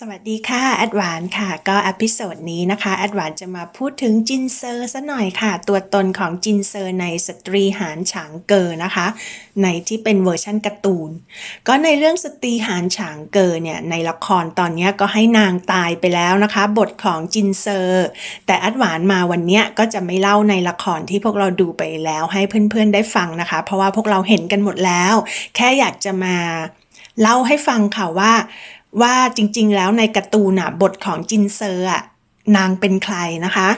สวัสดีค่ะแอดวานค่ะ ก็อพิโซดนี้นะคะแอดวานจะมาพูดถึงจินเซอร์ซะหน่อยค่ะ ตัวตนของจินเซอร์ในสตรีหานฉางเกอนะคะ ในที่เป็นเวอร์ชั่นการ์ตูน ก็ในเรื่องสตรีหานฉางเกอเนี่ยในละครตอนนี้ก็ให้นางตายไปแล้วนะคะ บทของจินเซอร์ แต่แอดวานมาวันนี้ก็จะไม่เล่าในละครที่พวกเราดูไปแล้วให้เพื่อนๆได้ฟังนะคะ เพราะว่าพวกเราเห็นกันหมดแล้ว แค่อยากจะมาเล่าให้ฟังค่ะว่า ว่าจริงๆ แล้วในการ์ตูนอะบทของจินเซอร์อะนางเป็นใครนะคะ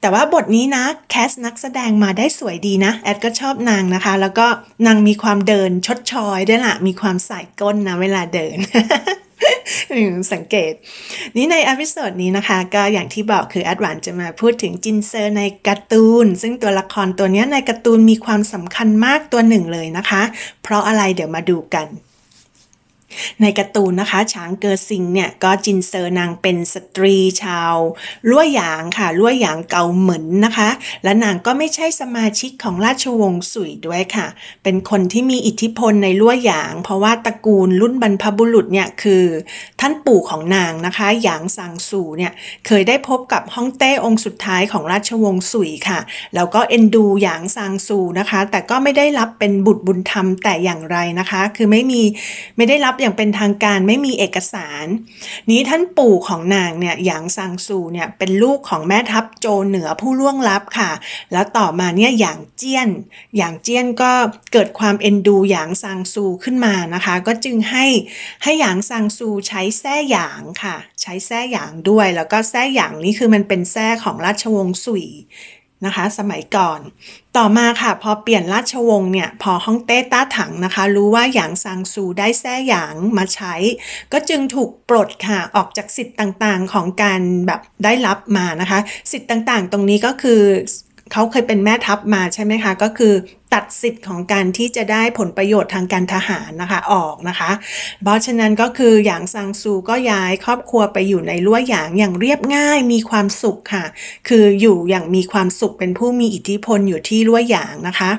แต่ว่าบทนี้นะแคสนักแสดงมาได้สวยดีนะ แอดก็ชอบนางนะคะ แล้วก็นางมีความเดินชดชอยด้วยล่ะ มีความใส่ก้นนะเวลาเดิน สังเกต นี่ในอพิโซดนี้นะคะ ก็อย่างที่บอกคือแอดหวานจะมาพูดถึงจินเซอร์ในการ์ตูน ซึ่งตัวละครตัวนี้ในการ์ตูนมีความสำคัญมากตัวหนึ่งเลยนะคะ เพราะอะไรเดี๋ยวมาดูกัน ในการ์ตูนนะคะช้างเกอซิงเนี่ยก็จินเซอร์นางเป็นสตรีชาวลั่วหยางค่ะลั่วหยางเกาเหมินนะคะ และนางก็ไม่ใช่สมาชิกของราชวงศ์สุยด้วยค่ะ เป็นคนที่มีอิทธิพลในลั่วหยาง เพราะว่าตระกูลรุ่นบรรพบุรุษเนี่ยคือ ท่านปู่ของนางนะคะหยางซางซูเนี่ยเคยได้พบกับฮ่องเต้องค์สุดท้ายของราชวงศ์สุยค่ะ แล้วก็เอ็นดูหยางซางซูนะคะ แต่ก็ไม่ได้รับเป็นบุตรบุญธรรมแต่อย่างไรนะคะ คือไม่มีไม่ได้รับอย่างเป็นทางการไม่มีเอกสาร นี้ท่านปู่ของนางเนี่ยหยางซางซูเนี่ยเป็นลูกของแม่ทัพโจเหนือผู้ล่วงลับค่ะ แล้วต่อมาเนี่ยหยางเจี้ยนหยางเจี้ยนก็เกิดความเอ็นดูหยางซางซูขึ้นมานะคะ ก็จึงให้ให้หยางซางซูใช้แส้หยางค่ะ ใช้แส้หยางด้วย แล้วก็แส้หยางนี่คือมันเป็นแส้ของราชวงศ์สุย นะคะ สมัยก่อน ต่อมาค่ะ พอเปลี่ยนราชวงศ์เนี่ย พอฮ่องเต้ต้าถังนะคะ รู้ว่าหยางซางซูได้แท้หยางมาใช้ ก็จึงถูกปลดค่ะ ออกจากสิทธิ์ต่างๆของการแบบได้รับมานะคะ สิทธิ์ต่างๆ ตรงนี้ก็คือ เขาเคยเป็นแม่ทัพมาใช่ไหมคะ ก็คือตัดสิทธิ์ของการที่จะได้ผลประโยชน์ทางการทหารนะคะออกนะคะ เพราะฉะนั้นก็คือหยางซางซูก็ย้ายครอบครัวไปอยู่ในรั้วหยางอย่างเรียบง่ายมีความสุขค่ะ คืออยู่อย่างมีความสุขเป็นผู้มีอิทธิพลอยู่ที่รั้วหยางนะคะ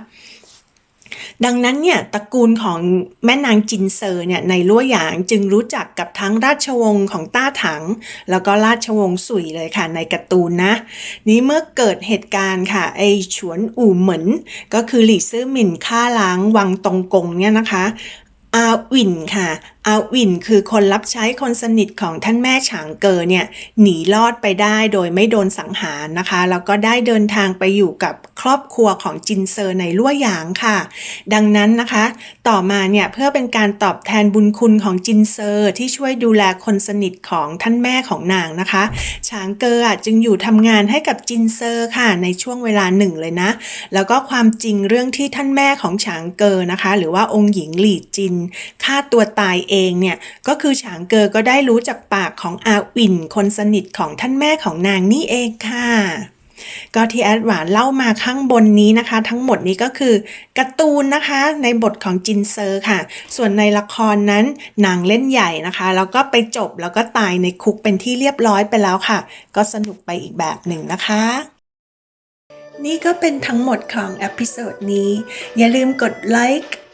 ดังนั้นเนี่ยตระกูลของแม่นางจินเซอร์เนี่ยในลั่วหยางจึงรู้จักกับทั้งราชวงศ์ของต้าถัง แล้วก็ราชวงศ์สุยเลยค่ะในการ์ตูนนะ นี้เมื่อเกิดเหตุการณ์ค่ะไอฉวนอู่เหมินก็คือหลี่ซื่อหมินฆ่าล้างวังตงกงเนี่ยนะคะอาวินค่ะ อาวินคือคนรับใช้คนสนิทของท่านแม่ฉางเกอเนี่ยหนีรอดไปได้โดยไม่โดนสังหารนะคะ แล้วก็ได้เดินทางไปอยู่กับครอบครัวของจินเซอร์ในลั่วหยางค่ะ ดังนั้นนะคะ ต่อมาเนี่ยเพื่อเป็นการตอบแทนบุญคุณของจินเซอร์ที่ช่วยดูแลคนสนิทของท่านแม่ของนางนะคะฉางเกอจึงอยู่ทำงานให้กับจินเซอร์ค่ะในช่วงเวลาหนึ่งเลยนะ แล้วก็ความจริงเรื่องที่ท่านแม่ของฉางเกอนะคะ หรือว่าองค์หญิงหลี่จินฆ่าตัวตายเองเนี่ยก็คือฉางเกอก็ได้รู้จากปากของอาวินคนสนิทของท่านแม่ของนางนี่เองค่ะ ก็ที่แอดหวานเล่ามาข้างบนนี้นะคะ ทั้งหมดนี้ก็คือการ์ตูนนะคะในบทของจินเซอร์ค่ะ ส่วนในละครนั้นนางเล่นใหญ่นะคะ แล้วก็ไปจบแล้วก็ตายในคุกเป็นที่เรียบร้อยไปแล้วค่ะ ก็สนุกไปอีกแบบหนึ่งนะคะนี่ก็เป็นทั้งหมดของอพิโซดนี้ อย่าลืมกดไลค์